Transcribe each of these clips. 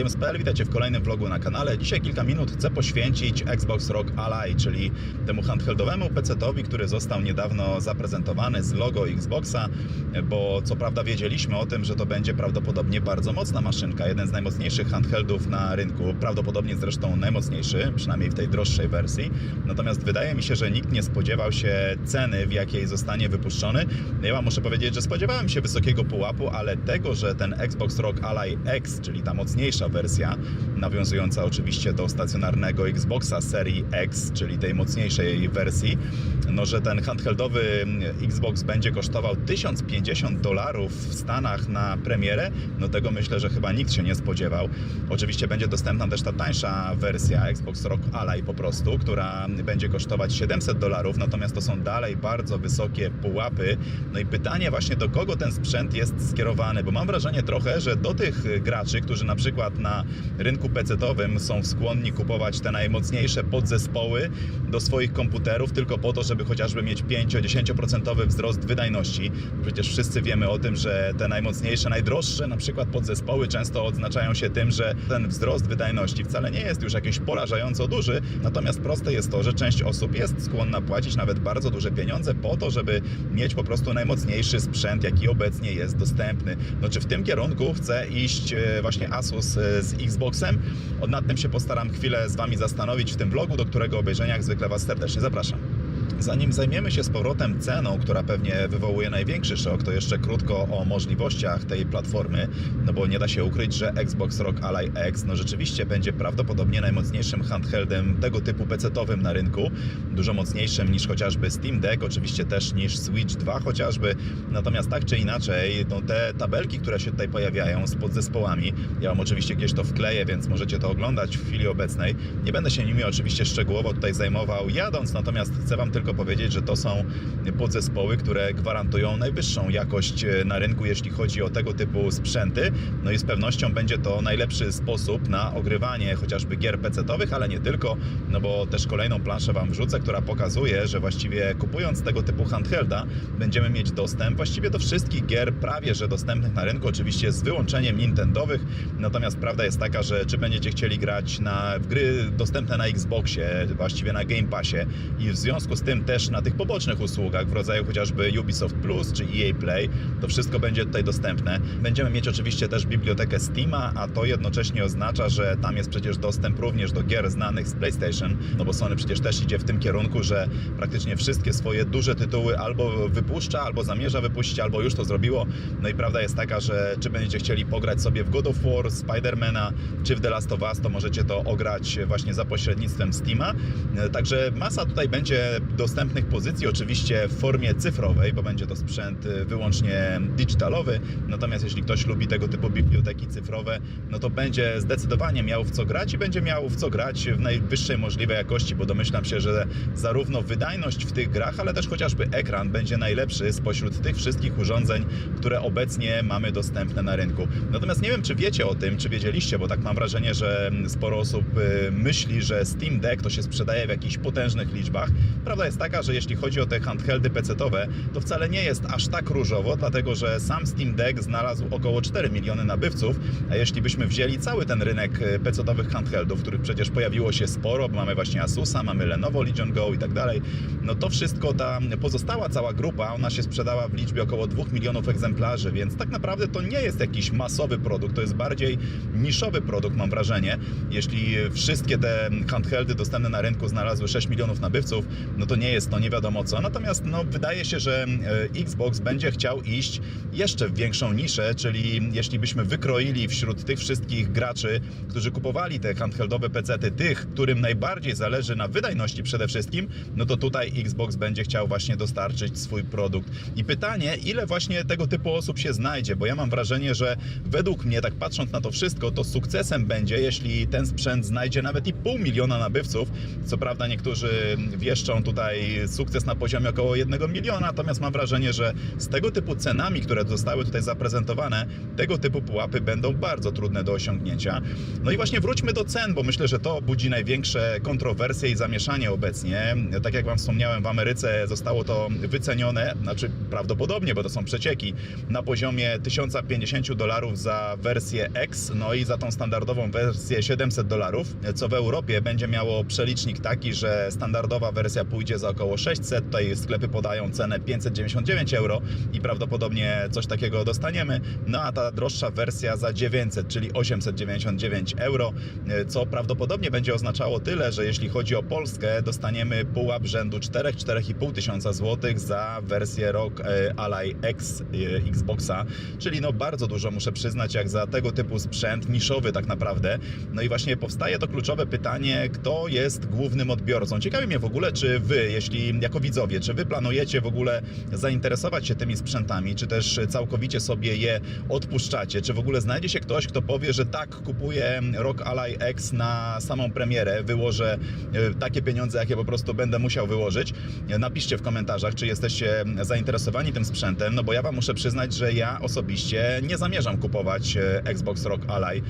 Games.pl. Witajcie w kolejnym vlogu na kanale. Dzisiaj kilka minut chcę poświęcić Xbox Rock Ally, czyli temu handheldowemu PC-towi, który został niedawno zaprezentowany z logo Xboxa, bo co prawda wiedzieliśmy o tym, że to będzie prawdopodobnie bardzo mocna maszynka, jeden z najmocniejszych handheldów na rynku, prawdopodobnie zresztą najmocniejszy, przynajmniej w tej droższej wersji. Natomiast wydaje mi się, że nikt nie spodziewał się ceny, w jakiej zostanie wypuszczony. Ja muszę powiedzieć, że spodziewałem się wysokiego pułapu, ale tego, że ten Xbox Rock Ally X, czyli ta mocniejsza wersja, nawiązująca oczywiście do stacjonarnego Xboxa serii X, czyli tej mocniejszej wersji, no że ten handheldowy Xbox będzie kosztował 1050 dolarów w Stanach na premierę, no tego myślę, że chyba nikt się nie spodziewał. Oczywiście będzie dostępna też ta tańsza wersja Xbox Rock Ally po prostu, która będzie kosztować 700 dolarów, natomiast to są dalej bardzo wysokie pułapy. No i pytanie właśnie do kogo ten sprzęt jest skierowany, bo mam wrażenie trochę, że do tych graczy, którzy na przykład na rynku PC-owym są skłonni kupować te najmocniejsze podzespoły do swoich komputerów tylko po to, żeby chociażby mieć 5-10% wzrost wydajności. Przecież wszyscy wiemy o tym, że te najmocniejsze, najdroższe na przykład podzespoły często odznaczają się tym, że ten wzrost wydajności wcale nie jest już jakiś porażająco duży, natomiast proste jest to, że część osób jest skłonna płacić nawet bardzo duże pieniądze po to, żeby mieć po prostu najmocniejszy sprzęt, jaki obecnie jest dostępny. No czy w tym kierunku chce iść e, właśnie Asus z Xboxem? Nad tym się postaram chwilę z Wami zastanowić w tym vlogu, do którego obejrzenia jak zwykle Was serdecznie zapraszam. Zanim zajmiemy się z powrotem ceną, która pewnie wywołuje największy szok, to jeszcze krótko o możliwościach tej platformy, no bo nie da się ukryć, że Xbox Rock Ally X no rzeczywiście będzie prawdopodobnie najmocniejszym handheldem tego typu PC-owym na rynku, dużo mocniejszym niż chociażby Steam Deck, oczywiście też niż Switch 2 chociażby, natomiast tak czy inaczej, no te tabelki, które się tutaj pojawiają z podzespołami, ja Wam oczywiście gdzieś to wkleję, więc możecie to oglądać w chwili obecnej, nie będę się nimi oczywiście szczegółowo tutaj zajmował jadąc, natomiast chcę Wam tylko powiedzieć, że to są podzespoły, które gwarantują najwyższą jakość e, na rynku, jeśli chodzi o tego typu sprzęty. No i z pewnością będzie to najlepszy sposób na ogrywanie chociażby gier PC-owych, ale nie tylko, no bo też kolejną planszę Wam wrzucę, która pokazuje, że właściwie kupując tego typu handhelda będziemy mieć dostęp właściwie do wszystkich gier prawie że dostępnych na rynku, oczywiście z wyłączeniem Nintendowych. Natomiast prawda jest taka, że czy będziecie chcieli grać na gry dostępne na Xboxie, właściwie na Game Passie i w związku z tym też na tych pobocznych usługach w rodzaju chociażby Ubisoft Plus czy EA Play, to wszystko będzie tutaj dostępne. Będziemy mieć oczywiście też bibliotekę Steama, a to jednocześnie oznacza, że tam jest przecież dostęp również do gier znanych z PlayStation, no bo Sony przecież też idzie w tym kierunku, że praktycznie wszystkie swoje duże tytuły albo wypuszcza, albo zamierza wypuścić, albo już to zrobiło. No i prawda jest taka, że czy będziecie chcieli pograć sobie w God of War, Spidermana, czy w The Last of Us, to możecie to ograć właśnie za pośrednictwem Steama. Także masa tutaj będzie dostępnych pozycji, oczywiście w formie cyfrowej, bo będzie to sprzęt y, wyłącznie digitalowy. Natomiast jeśli ktoś lubi tego typu biblioteki cyfrowe, no to będzie zdecydowanie miał w co grać i będzie miał w co grać w najwyższej możliwej jakości, bo domyślam się, że zarówno wydajność w tych grach, ale też chociażby ekran będzie najlepszy spośród tych wszystkich urządzeń, które obecnie mamy dostępne na rynku. Natomiast nie wiem, czy wiecie o tym, czy wiedzieliście, bo tak mam wrażenie, że sporo osób y, myśli, że Steam Deck to się sprzedaje w jakichś potężnych liczbach. Prawda jest taka, że jeśli chodzi o te handheldy PC-owe, to wcale nie jest aż tak różowo, dlatego że sam Steam Deck znalazł około 4 miliony nabywców, a jeśli byśmy wzięli cały ten rynek y, PC-owych handheldów, których przecież pojawiło się sporo, bo mamy właśnie Asusa, mamy Lenovo Legion Go i tak dalej, no to wszystko, ta pozostała cała grupa, ona się sprzedała w liczbie około 2 milionów egzemplarzy, więc tak naprawdę to nie jest jakiś masowy produkt, to jest bardziej niszowy produkt, mam wrażenie. Jeśli wszystkie te handheldy dostępne na rynku znalazły 6 milionów nabywców, no to nie jest to nie wiadomo co. Natomiast no, wydaje się, że e, Xbox będzie chciał iść jeszcze w większą niszę, czyli jeśli byśmy wykroili wśród tych wszystkich graczy, którzy kupowali te handheldowe PC-ty, tych, którym najbardziej zależy na wydajności przede wszystkim, no to tutaj Xbox będzie chciał właśnie dostarczyć swój produkt. I pytanie, ile właśnie tego typu osób się znajdzie, bo ja mam wrażenie, że według mnie, tak patrząc na to wszystko, to sukcesem będzie, jeśli ten sprzęt znajdzie nawet i pół miliona nabywców. Co prawda niektórzy wieszczą tutaj tutaj sukces na poziomie około 1 miliona, natomiast mam wrażenie, że z tego typu cenami, które zostały tutaj zaprezentowane, tego typu pułapy będą bardzo trudne do osiągnięcia. No i właśnie wróćmy do cen, bo myślę, że to budzi największe kontrowersje i zamieszanie obecnie. Tak jak Wam wspomniałem, w Ameryce zostało to wycenione, znaczy prawdopodobnie, bo to są przecieki, na poziomie 1050 dolarów za wersję X, no i za tą standardową wersję 700 dolarów, co w Europie będzie miało przelicznik taki, że standardowa wersja pójdzie za około 600, tutaj sklepy podają cenę 599 euro i prawdopodobnie coś takiego dostaniemy, no a ta droższa wersja za 900, czyli 899 euro, co prawdopodobnie będzie oznaczało tyle, że jeśli chodzi o Polskę, dostaniemy pułap rzędu 4-4,5 tysiąca złotych za wersję ROG e, Ally X e, Xboxa, czyli no bardzo dużo muszę przyznać, jak za tego typu sprzęt, niszowy tak naprawdę. No i właśnie powstaje to kluczowe pytanie, kto jest głównym odbiorcą. Ciekawi mnie w ogóle, czy wy, jeśli jako widzowie, czy wy planujecie w ogóle zainteresować się tymi sprzętami, czy też całkowicie sobie je odpuszczacie, czy w ogóle znajdzie się ktoś, kto powie, że tak, kupuję ROG Ally X na samą premierę, wyłożę e, takie pieniądze, jakie po prostu będę musiał wyłożyć. E, Napiszcie w komentarzach, czy jesteście zainteresowani tym sprzętem, no bo ja wam muszę przyznać, że ja osobiście nie zamierzam kupować e, Xbox ROG Ally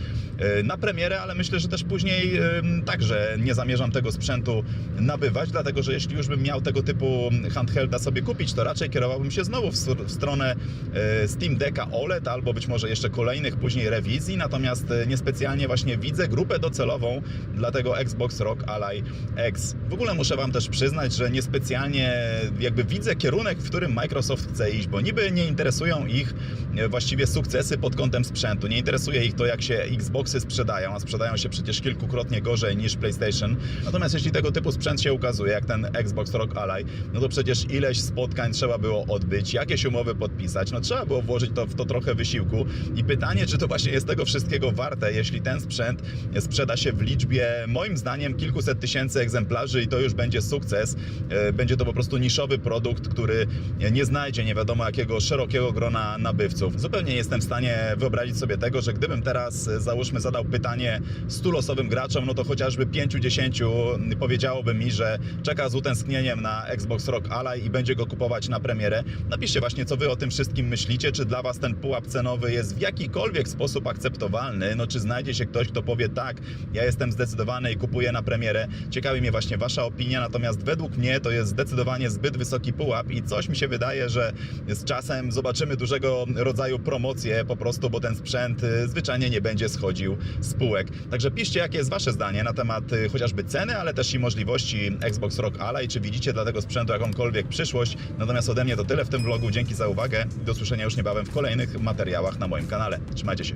na premierę, ale myślę, że też później także nie zamierzam tego sprzętu nabywać, dlatego że jeśli już bym miał tego typu handhelda sobie kupić, to raczej kierowałbym się znowu w, w stronę e, Steam Decka OLED albo być może jeszcze kolejnych później rewizji, natomiast e, niespecjalnie właśnie widzę grupę docelową dla tego Xbox ROG Ally X. W ogóle muszę Wam też przyznać, że niespecjalnie jakby widzę kierunek, w którym Microsoft chce iść, bo niby nie interesują ich e, właściwie sukcesy pod kątem sprzętu, nie interesuje ich to, jak się Xboxy sprzedają, a sprzedają się przecież kilkukrotnie gorzej niż PlayStation. Natomiast jeśli tego typu sprzęt się ukazuje, jak ten Xbox ROG Ally, no to przecież ileś spotkań trzeba było odbyć, jakieś umowy podpisać, no trzeba było włożyć to, w to trochę wysiłku i pytanie, czy to właśnie jest tego wszystkiego warte, jeśli ten sprzęt sprzeda się w liczbie, moim zdaniem, kilkuset tysięcy egzemplarzy i to już będzie sukces. E, Będzie to po prostu niszowy produkt, który nie znajdzie nie wiadomo jakiego szerokiego grona nabywców. Zupełnie nie jestem w stanie wyobrazić sobie tego, że gdybym teraz, e, załóżmy, zadał pytanie 100 losowym graczom, no to chociażby 5-10 powiedziałoby mi, że czeka z na Xbox ROG Ally i będzie go kupować na premierę. Napiszcie właśnie, co wy o tym wszystkim myślicie, czy dla was ten pułap cenowy jest w jakikolwiek sposób akceptowalny, no czy znajdzie się ktoś, kto powie tak, ja jestem zdecydowany i kupuję na premierę. Ciekawi mnie właśnie wasza opinia, natomiast według mnie to jest zdecydowanie zbyt wysoki pułap i coś mi się wydaje, że z czasem zobaczymy dużego rodzaju promocje po prostu, bo ten sprzęt y, zwyczajnie nie będzie schodził z półek. Także piszcie, jakie jest wasze zdanie na temat y, chociażby ceny, ale też i możliwości Xbox ROG Ally, czy widzicie dla tego sprzętu jakąkolwiek przyszłość. Natomiast ode mnie to tyle w tym vlogu. Dzięki za uwagę. Do usłyszenia już niebawem w kolejnych materiałach na moim kanale. Trzymajcie się.